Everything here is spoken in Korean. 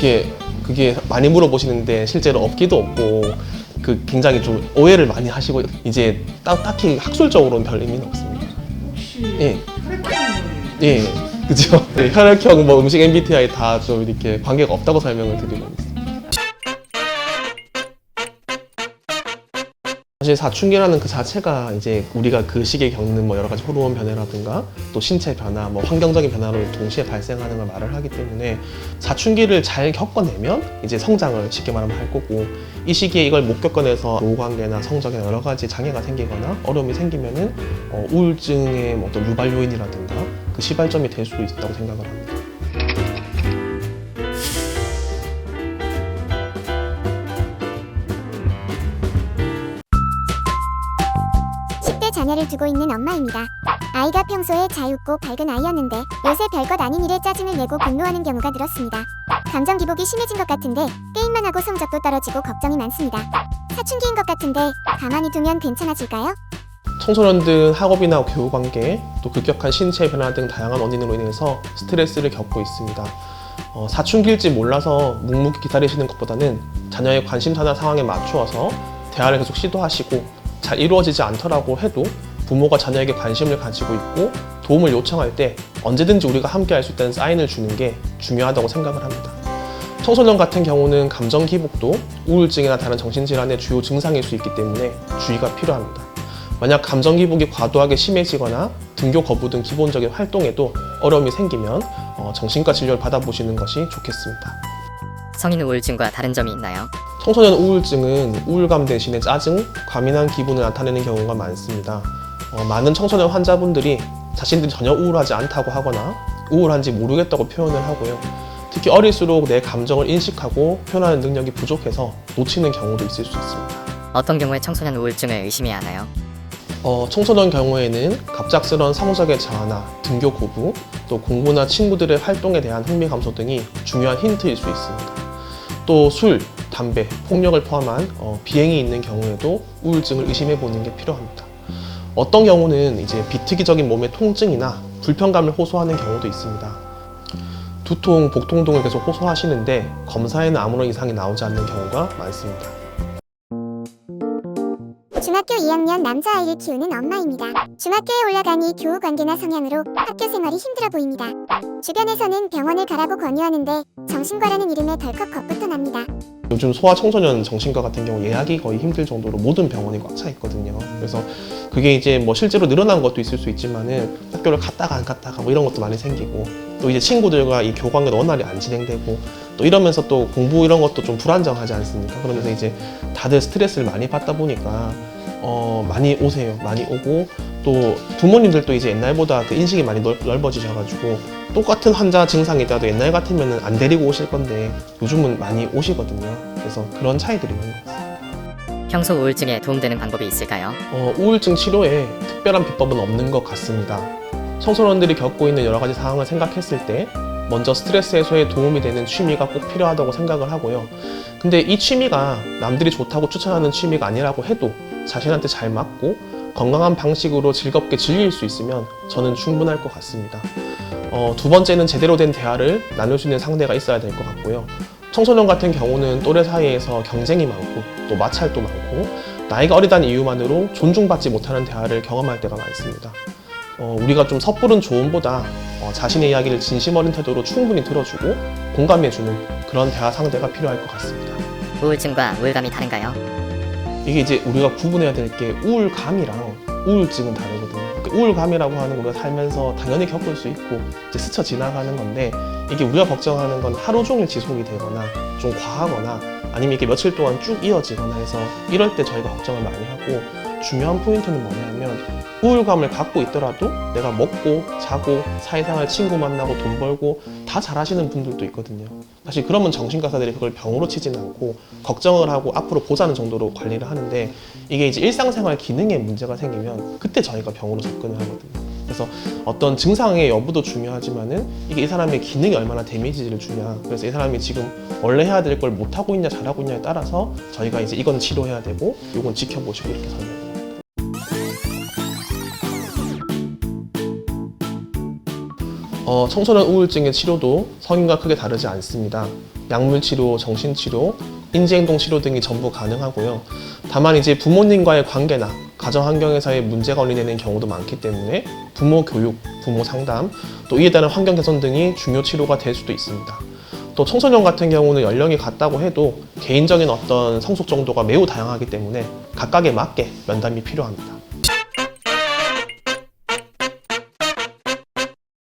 그게 그게 많이 물어보시는데 실제로 없기도 없고 그 굉장히 좀 오해를 많이 하시고 이제 딱, 딱히 학술적으로는 별 의미는 없습니다. 혹시 예. 혈액형은 예, 그죠. 네, 혈액형, 뭐 음식 MBTI 다 좀 이렇게 관계가 없다고 설명을 드리고 있습니다. 사실 사춘기라는 그 자체가 이제 우리가 그 시기에 겪는 뭐 여러 가지 호르몬 변화라든가 또 신체 변화, 뭐 환경적인 변화로 동시에 발생하는 걸 말을 하기 때문에 사춘기를 잘 겪어내면 이제 성장을 쉽게 말하면 할 거고 이 시기에 이걸 못 겪어내서 노후 관계나 성적에 여러 가지 장애가 생기거나 어려움이 생기면은 어, 우울증의 뭐 어떤 유발 요인이라든가 그 시발점이 될 수 있다고 생각을 합니다. 10대 자녀를 두고 있는 엄마입니다. 아이가 평소에 자유롭고 밝은 아이였는데 요새 별것 아닌 일에 짜증을 내고 분노하는 경우가 늘었습니다. 감정 기복이 심해진 것 같은데 게임만 하고 성적도 떨어지고 걱정이 많습니다. 사춘기인 것 같은데 가만히 두면 괜찮아질까요? 청소년들은 학업이나 교우 관계, 또 급격한 신체 변화 등 다양한 원인으로 인해서 스트레스를 겪고 있습니다. 어, 사춘기일지 몰라서 묵묵히 기다리시는 것보다는 자녀의 관심사나 상황에 맞추어서 대화를 계속 시도하시고 잘 이루어지지 않더라고 해도 부모가 자녀에게 관심을 가지고 있고 도움을 요청할 때 언제든지 우리가 함께 할 수 있다는 사인을 주는 게 중요하다고 생각을 합니다. 청소년 같은 경우는 감정 기복도 우울증이나 다른 정신질환의 주요 증상일 수 있기 때문에 주의가 필요합니다. 만약 감정 기복이 과도하게 심해지거나 등교 거부 등 기본적인 활동에도 어려움이 생기면 어, 정신과 진료를 받아보시는 것이 좋겠습니다. 성인 우울증과 다른 점이 있나요? 청소년 우울증은 우울감 대신에 짜증, 과민한 기분을 나타내는 경우가 많습니다. 어, 많은 청소년 환자분들이 자신들이 전혀 우울하지 않다고 하거나 우울한지 모르겠다고 표현을 하고요. 특히 어릴수록 내 감정을 인식하고 표현하는 능력이 부족해서 놓치는 경우도 있을 수 있습니다. 어떤 경우에 청소년 우울증을 의심해야 하나요? 어, 청소년 경우에는 갑작스러운 성적의 저하나 등교 거부, 또 공부나 친구들의 활동에 대한 흥미 감소 등이 중요한 힌트일 수 있습니다. 또 술, 담배, 폭력을 포함한 어, 비행이 있는 경우에도 우울증을 의심해 보는 게 필요합니다. 어떤 경우는 이제 비특이적인 몸의 통증이나 불편감을 호소하는 경우도 있습니다. 두통, 복통 등을 계속 호소하시는데 검사에는 아무런 이상이 나오지 않는 경우가 많습니다. 중학교 2학년 남자아이를 키우는 엄마입니다. 중학교에 올라가니 교우 관계나 성향으로 학교 생활이 힘들어 보입니다. 주변에서는 병원을 가라고 권유하는데 정신과라는 이름에 덜컥 겁부터 납니다. 요즘 소아 청소년 정신과 같은 경우 예약이 거의 힘들 정도로 모든 병원이 꽉 차 있거든요. 그래서 그게 이제 뭐 실제로 늘어난 것도 있을 수 있지만은 학교를 갔다가 안 갔다가 뭐 이런 것도 많이 생기고 또 이제 친구들과 이 교관계도 원활히 안 진행되고 또 이러면서 또 공부 이런 것도 좀 불안정하지 않습니까? 그러면서 이제 다들 스트레스를 많이 받다 보니까 어 많이 오세요. 많이 오고 또 부모님들도 이제 옛날보다 그 인식이 많이 넓, 넓어지셔가지고 똑같은 환자 증상이 있다도 옛날 같으면 안 데리고 오실 건데 요즘은 많이 오시거든요. 그래서 그런 차이들이 있는 것 같습니다. 평소 우울증에 도움되는 방법이 있을까요? 어, 우울증 치료에 특별한 비법은 없는 것 같습니다. 청소년들이 겪고 있는 여러 가지 상황을 생각했을 때 먼저 스트레스 해소에 도움이 되는 취미가 꼭 필요하다고 생각을 하고요. 근데 이 취미가 남들이 좋다고 추천하는 취미가 아니라고 해도 자신한테 잘 맞고 건강한 방식으로 즐겁게 즐길 수 있으면 저는 충분할 것 같습니다. 어, 두 번째는 제대로 된 대화를 나눌 수 있는 상대가 있어야 될 것 같고요. 청소년 같은 경우는 또래 사이에서 경쟁이 많고 또 마찰도 많고 나이가 어리다는 이유만으로 존중받지 못하는 대화를 경험할 때가 많습니다. 어, 우리가 좀 섣부른 조언보다 어, 자신의 이야기를 진심 어린 태도로 충분히 들어주고 공감해주는 그런 대화 상대가 필요할 것 같습니다. 우울증과 우울감이 다른가요? 이게 이제 우리가 구분해야 될 게 우울감이랑 우울증은 다르거든요. 그 우울감이라고 하는 건 우리가 살면서 당연히 겪을 수 있고 이제 스쳐 지나가는 건데 이게 우리가 걱정하는 건 하루 종일 지속이 되거나 좀 과하거나 아니면 이게 며칠 동안 쭉 이어지거나 해서 이럴 때 저희가 걱정을 많이 하고 중요한 포인트는 뭐냐면 우울감을 갖고 있더라도 내가 먹고 자고 사회생활 친구 만나고 돈 벌고 다 잘하시는 분들도 있거든요. 사실 그러면 정신과사들이 그걸 병으로 치지는 않고 걱정을 하고 앞으로 보자는 정도로 관리를 하는데 이게 이제 일상생활 기능에 문제가 생기면 그때 저희가 병으로 접근을 하거든요. 그래서 어떤 증상의 여부도 중요하지만은 이게 이 사람의 기능이 얼마나 데미지를 주냐. 그래서 이 사람이 지금 원래 해야 될 걸 못하고 있냐 잘하고 있냐에 따라서 저희가 이제 이건 치료해야 되고 이건 지켜보시고 이렇게 설명해요. 어, 청소년 우울증의 치료도 성인과 크게 다르지 않습니다. 약물 치료, 정신 치료, 인지행동 치료 등이 전부 가능하고요. 다만 이제 부모님과의 관계나 가정 환경에서의 문제가 올리는 경우도 많기 때문에 부모 교육, 부모 상담, 또 이에 따른 환경 개선 등이 중요 치료가 될 수도 있습니다. 또 청소년 같은 경우는 연령이 같다고 해도 개인적인 어떤 성숙 정도가 매우 다양하기 때문에 각각에 맞게 면담이 필요합니다.